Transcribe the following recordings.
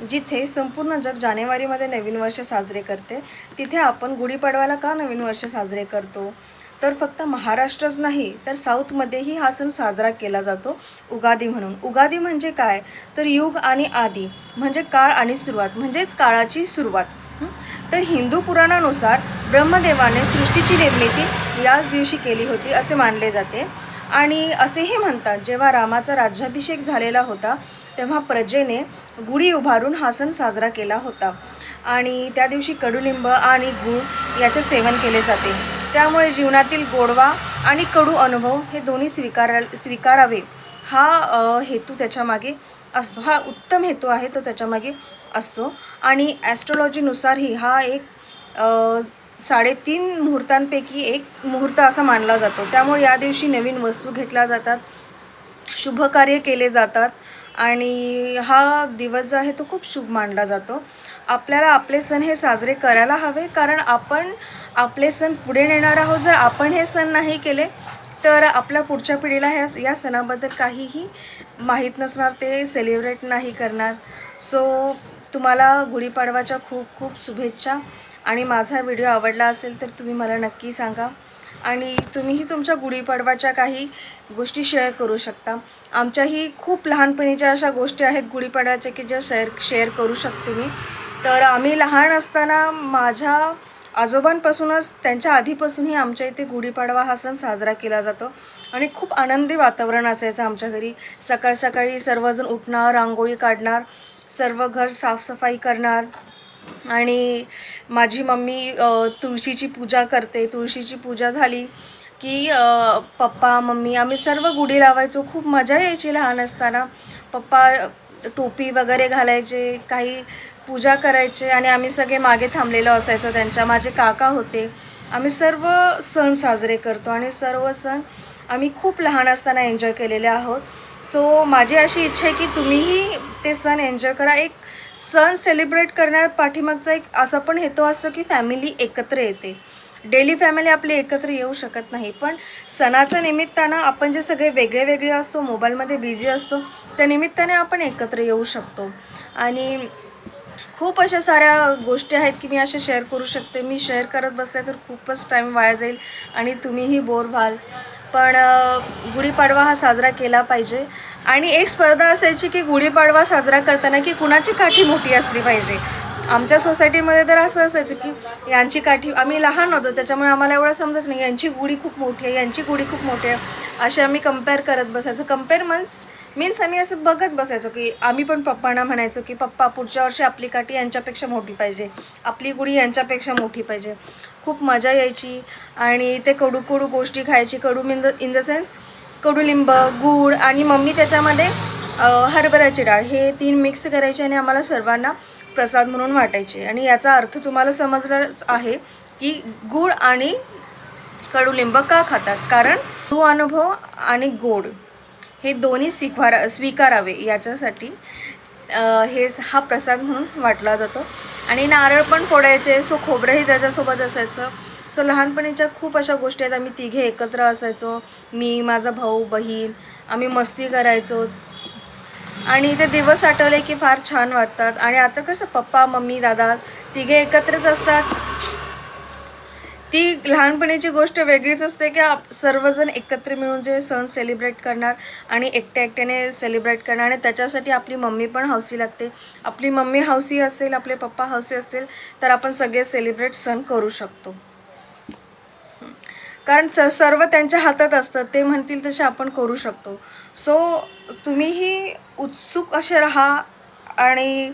जिथे संपूर्ण जग जानेवारीमध्ये नवीन वर्ष साजरे करते तिथे आपण गुढीपाडव्याला का नवीन वर्ष साजरे करतो? तर फक्त महाराष्ट्रच नाही तर साऊथमध्येही हा सण साजरा केला जातो उगादी म्हणून. उगादी म्हणजे काय? तर युग आणि आदी म्हणजे काळ आणि सुरुवात म्हणजेच काळाची सुरुवात. तर हिंदू पुराणानुसार ब्रह्मदेवाने सृष्टीची निर्मिती याच दिवशी केली होती असे मानले जाते. आणि असेही म्हणतात जेव्हा रामाचा राज्याभिषेक झालेला होता तेव्हा प्रजेने गुढी उभारून हा सण साजरा केला होता. आणि त्या दिवशी कडुलिंब आणि गूळ याचे सेवन केले जाते. त्यामुळे जीवनातील गोडवा आणि कडू अनुभव हे दोन्ही स्वीकारा स्वीकारावे. हा हेतू त्याच्यामागे असतो. हा उत्तम हेतू आहे तो त्याच्यामागे असतो. आणि ॲस्ट्रॉलॉजीनुसारही हा एक साडेतीन मुहूर्तांपैकी एक मुहूर्त असा मानला जातो. त्यामुळे या दिवशी नवीन वस्तू घेतल्या जातात शुभ कार्य केले जातात आणि हा दिवस जो आहे तो खूप शुभ मानला जातो. आपल्याला आपले सण हे साजरे करायला हवे कारण आपण आपले सण पुढे नेणार आहोत. जर आपण हे सण नाही केले तर आपल्या पुढच्या पिढीला ह्या या सणाबद्दल काहीही माहीत नसणार ते सेलिब्रेट नाही करणार. सो तुम्हाला गुढीपाडवाच्या खूप खूप शुभेच्छा. आणि माझा व्हिडिओ आवडला असेल तर तुम्ही मला नक्की सांगा. आणि तुम्हीही तुमच्या गुढीपाडवाच्या काही गोष्टी शेअर करू शकता. आमच्याही खूप लहानपणीच्या अशा गोष्टी आहेत गुढीपाडव्याच्या की ज्या शेअर शेअर करू शकते मी. तर आम्ही लहान असताना माझ्या आजोबांपासूनच त्यांच्या आधीपासूनही आमच्या इथे गुढीपाडवा हा सण साजरा केला जातो. आणि खूप आनंदी वातावरण असायचं आमच्या घरी. सकाळ सकाळी सर्वजण उठणार रांगोळी काढणार सर्व घर साफसफाई करणार. आणि माझी मम्मी तुळशीची पूजा करते. तुळशीची पूजा झाली की पप्पा मम्मी आम्ही सर्व गुढी लावायचो. खूप मजा यायची लहान असताना. पप्पा टोपी वगैरे घालायचे काही पूजा करायचे आणि आम्ही सगळे मागे थांबलेलो असायचो. त्यांच्या माझे काका होते. आम्ही सर्व सण साजरे करतो आणि सर्व सण आम्ही खूप लहान असताना एन्जॉय केलेले आहोत. सो माझी अशी इच्छा आहे की तुम्हीही ते सण एन्जॉय करा. एक सण सेलिब्रेट करण्या पाठीमागचा एक असा पण हेतू असतो की फॅमिली एकत्र येते. डेली फॅमिली आपली एकत्र येऊ शकत नाही. पण सणाच्या निमित्तानं आपण जे सगळे वेगळे वेगळे असतो मोबाईलमध्ये बिझी असतो त्या निमित्ताने आपण एकत्र येऊ शकतो. आणि खूप अशा साऱ्या गोष्टी आहेत की मी अशा शेअर करू शकते. मी शेअर करत बसले तर खूपच टाईम वाया जाईल आणि तुम्हीही बोर व्हाल. पण गुढीपाडवा हा साजरा केला पाहिजे. आणि एक स्पर्धा असायची की गुढीपाडवा साजरा करताना की कुणाची काठी मोठी असली पाहिजे. आमच्या सोसायटीमध्ये तर असं असायचं की यांची काठी आम्ही लहान होतो त्याच्यामुळे आम्हाला एवढं समजत नाही. यांची गुढी खूप मोठी आहे यांची गुढी खूप मोठी आहे. असे आम्ही कंपेअर करत बसायचं. कंपेअर मीन्स मीन्स आम्ही असं बघत बसायचो की आम्ही पण पप्पांना म्हणायचो की पप्पा पुढच्या वर्षी आपली काठी यांच्यापेक्षा मोठी पाहिजे. आपली गुढी यांच्यापेक्षा मोठी पाहिजे. खूप मजा यायची आणि ते कडू कडू गोष्टी खायची कडू in the in the sense कडुलिंब गूळ आणि मम्मी त्याच्यामध्ये हरभऱ्याची डाळ हे तीन मिक्स करायचे आणि आम्हाला सर्वांना प्रसाद म्हणून वाटायचे. आणि याचा अर्थ तुम्हाला समजलाच आहे की गूळ आणि कडुलिंब का खातात? कारण तो अनुभव आणि गोड. हे दोन्ही स्वीकारा स्वीकारावे याच्यासाठी हे हा प्रसाद म्हणून वाटला जातो. आणि नारळ पण फोडायचे सो खोबरंही त्याच्यासोबत असायचं. सो लहानपणीच्या खूप अशा गोष्टी आहेत आम्ही तिघे एकत्र असायचो. मी माझा भाऊ बहीण आम्ही मस्ती करायचो. आणि ते दिवस आठवले की फार छान वाटतात. आणि आता कसं पप्पा मम्मी दादा तिघे एकत्रच असतात. ती लहानपणीची गोष्ट वेगळीच असते की आप सर्वजण एकत्र मिळून जे सण सेलिब्रेट करणार आणि एकट्या एकट्याने सेलिब्रेट करणार आणि त्याच्यासाठी आपली मम्मी पण हौसी लागते. आपली मम्मी हौसी असेल आपले पप्पा हौसी असतील तर आपण सगळे सेलिब्रेट सण करू शकतो. कारण स सर्व त्यांच्या हातात असतं ते म्हणतील तसे आपण करू शकतो. सो तुम्हीही उत्सुक असे राहा आणि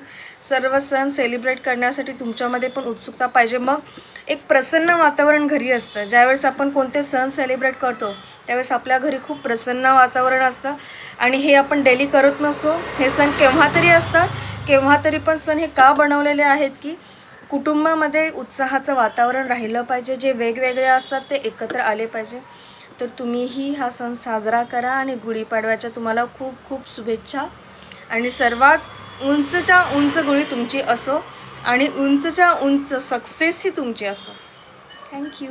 सर्व सण सेलिब्रेट करण्यासाठी तुमच्यामध्ये पण उत्सुकता पाहिजे. मग एक प्रसन्न वातावरण घरी असतं. ज्यावेळेस आपण कोणते सण सेलिब्रेट करतो त्यावेळेस आपल्या घरी खूप प्रसन्न वातावरण असतं. आणि हे आपण डेली करत नसतो. हे सण केव्हा तरी असतात. केव्हा तरी पण सण हे का बनवलेले आहेत की कुटुंबामध्ये उत्साहाचं वातावरण राहिलं पाहिजे. जे वेगवेगळे असतात ते एकत्र आले पाहिजे. तर तुम्हीही हा सण साजरा करा आणि गुढीपाडव्याच्या तुम्हाला खूप खूप शुभेच्छा. आणि सर्वात उंचच्या उंच गोळी तुमची असो आणि उंचच्या उंच सक्सेस ही तुमची असो. थँक्यू